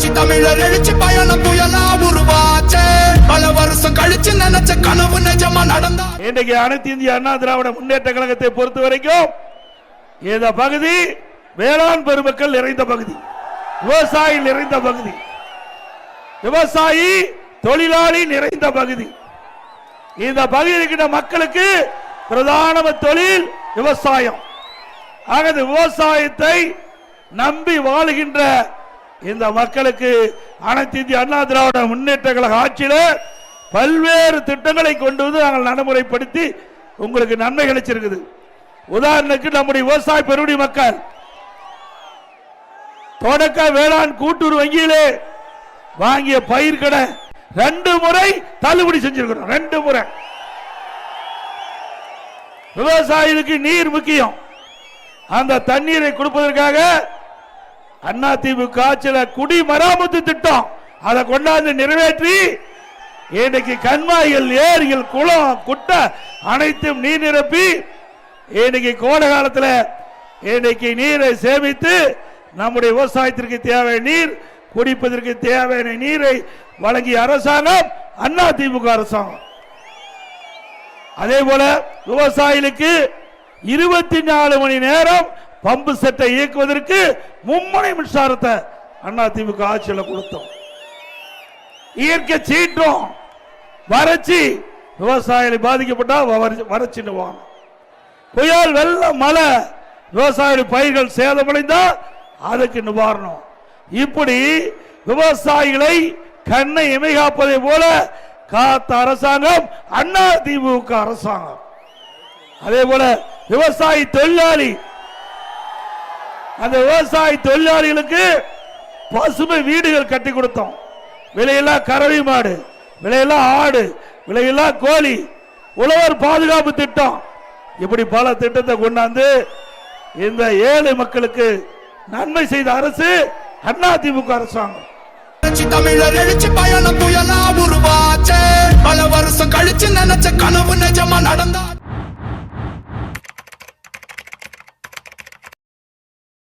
புரட்சி தமிழர் எழுச்சி பயண புயலா உருவாச்சே. பல வருஷம் கழிச்சு நினைச்ச கனவு நிஜமா நடந்தா இன்றைக்கு அனைத்து இந்திய அண்ணா திராவிட முன்னேற்ற கழகத்தை பொறுத்த வரைக்கும் இந்த பகுதி வேளாண் பெருமக்கள் நிறைந்த பகுதி விவசாயி நிறைந்த பகுதி விவசாயி தொழிலாளி நிறைந்த பகுதி. இந்த பகுதியில் இருக்கின்ற மக்களுக்கு பிரதான தொழில் விவசாயம். ஆக விவசாயத்தை நம்பி வாழுகின்ற இந்த மக்களுக்கு அனைத்து இந்திய அண்ணா திராவிட முன்னேற்ற கழக ஆட்சியில் பல்வேறு திட்டங்களை கொண்டு வந்து நாங்கள் நடைமுறைப்படுத்தி உங்களுக்கு நன்மை கிடைச்சிருக்குது உதாரணத்துக்கு நம்முடைய விவசாய பெருடி மக்கள் தொடக்க வேளாண் கூட்டுறவு வங்கியிலே வாங்கிய பயிர்கடை ரெண்டு முறை தள்ளுபடி செஞ்சிருக்கிறோம் ரெண்டு முறை. விவசாயிகளுக்கு நீர் முக்கியம். அந்த தண்ணீரை கொடுப்பதற்காக அண்ணா திமுக குடிமராமத்து திட்டம். அதை கொண்டாந்து நிறைவேற்றி இன்னைக்கு கண்மாய்கள் ஏரிகள் குளம் குட்டை அனைத்தும் நீர் நிரப்பி இன்னைக்கு கோடை காலத்தில் இன்னைக்கு நீரை சேமித்து நம்முடைய விவசாயத்திற்கு தேவையான நீர் குடிப்பதற்கு தேவையான நீரை வழங்கிய அரசாங்கம் அண்ணா திமுக அரசாங்கம். அதே போல விவசாயிகளுக்கு இருபத்தி நாலு மணி நேரம் பம்பு செட்டை இயக்குவதற்கு மும்முனை மின்சாரத்தை அண்ணா திமுக ஆட்சியில் கொடுத்தோம். இயற்கை சீற்றம் வறட்சி விவசாயிகள் பாதிக்கப்பட்டா வறட்சி- வறட்சின்னு புயல் வெள்ளம் மழை விவசாய பயிர்கள் சேதமடைந்தா அதுக்கு நிவாரணம். இப்படி விவசாயிகளை கண்ணை இமை காப்பதை போல காத்த அரசாங்கம் அண்ணா திமுக அரசாங்கம். அதே போல விவசாயி தொழிலாளி அந்த விவசாய தொழிலாளிகளுக்கு பசுமை வீடுகள் கட்டி கொடுத்தோம். விலையெல்லாம் கரவி மாடு விலையெல்லாம் ஆடு விலையெல்லாம் கோழி உழவர் பாதுகாப்பு திட்டம். இப்படி பல திட்டத்தை கொண்டாந்து இந்த ஏழை மக்களுக்கு நன்மை செய்த அரசு அண்ணா திமுக அரசாங்கம். தமிழர் எழுச்சி பயணம் புயலா உருவா.